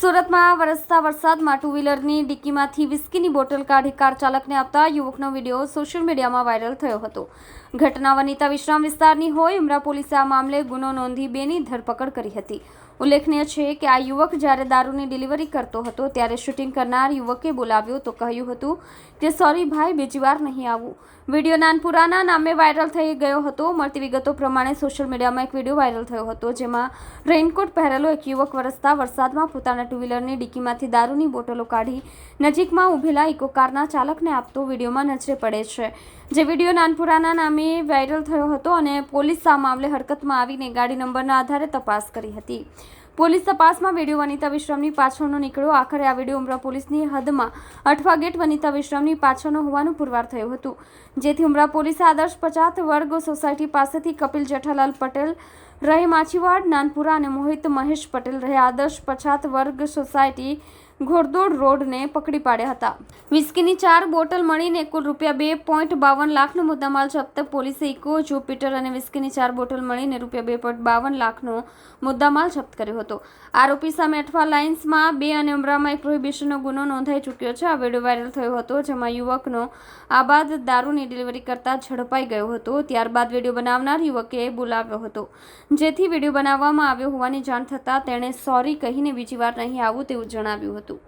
સુરતમાં વરસતા વરસાદમાં ટુ વ્હીલરની ડિક્કીમાંથી વિસ્કીની બોટલ કાઢી કાર ચાલકને આપતા યુવકનો વીડિયો સોશિયલ મીડિયામાં વાયરલ થયો હતો. ઘટના વનિતા વિશ્રામ વિસ્તારની હોય, ઉમરા પોલીસે આ મામલે ગુનો નોંધી બેની ધરપકડ કરી હતી. ઉલ્લેખનીય છે કે આ યુવક જ્યારે દારૂની ડિલિવરી કરતો હતો, ત્યારે શૂટિંગ કરનાર યુવકે બોલાવ્યો તો કહ્યું હતું કે, સોરી ભાઈ, બીજી વાર નહીં આવું. વીડિયો નાનપુરાના નામે વાયરલ થઈ ગયો હતો. મળતી વિગતો પ્રમાણે સોશિયલ મીડિયામાં એક વીડિયો વાયરલ થયો હતો, જેમાં રેઇનકોટ પહેરેલો એક યુવક વરસતા વરસાદમાં પોતાના ટુ વ્હીલરની ડિક્કીમાંથી દારૂની બોટલો કાઢી નજીકમાં ઊભેલા ઇકો કારના ચાલકને આપતો વિડીયોમાં નજરે પડે છે. જે વીડિયો નાનપુરાના નામે વાયરલ થયો હતો અને પોલીસ આ મામલે હરકતમાં આવીને ગાડી નંબરના આધારે તપાસ કરી હતી. પોલીસ તપાસમાં વીડિયો વનિતા વિશ્રામની પાછળનો નીકળ્યો. આખરે આ વીડિયો ઉમરા પોલીસની હદમાં અઠવા ગેટ વનિતા વિશ્રામની પાછળનો હોવાનું પુરવાર થયું હતું. જેથી ઉમરા પોલીસે આદર્શ પચાત વર્ગ સોસાયટી પાસેથી કપિલ જેઠાલાલ પટેલ, રહે માછીવાડ, નાનપુરા અને મોહિત મહેશ પટેલ રહે આદર્શ પછાત વર્ગ સોસાયટી ઘોડદોડ રોડને પકડી પાડ્યા હતા. વિસ્કીની ચાર બોટલ મળીને કુલ રૂપિયા બે પોઈન્ટ બાવન લાખનો મુદ્દામાલ જપ્ત પોલીસે ઇકો, જુપિટર અને વિસ્કીની ચાર બોટલ મળીને રૂપિયા બે પોઈન્ટ બાવન લાખનો મુદ્દામાલ જપ્ત કર્યો હતો. આરોપી સામે અઠવા લાઇન્સમાં બે અને ઉમરામાં એક પ્રોહિબિશનનો ગુનો નોંધાઈ ચૂક્યો છે. આ વીડિયો વાયરલ થયો હતો, જેમાં યુવકનો આબાદ દારૂની ડિલિવરી કરતા ઝડપાઈ ગયો હતો. ત્યારબાદ વીડિયો બનાવનાર યુવકે બોલાવ્યો હતો. જેથી વીડિયો બનાવવામાં આવ્યો હોવાની જાણ થતાં તેણે સોરી કહીને બીજી વાર નહીં આવું તેવું જણાવ્યું હતું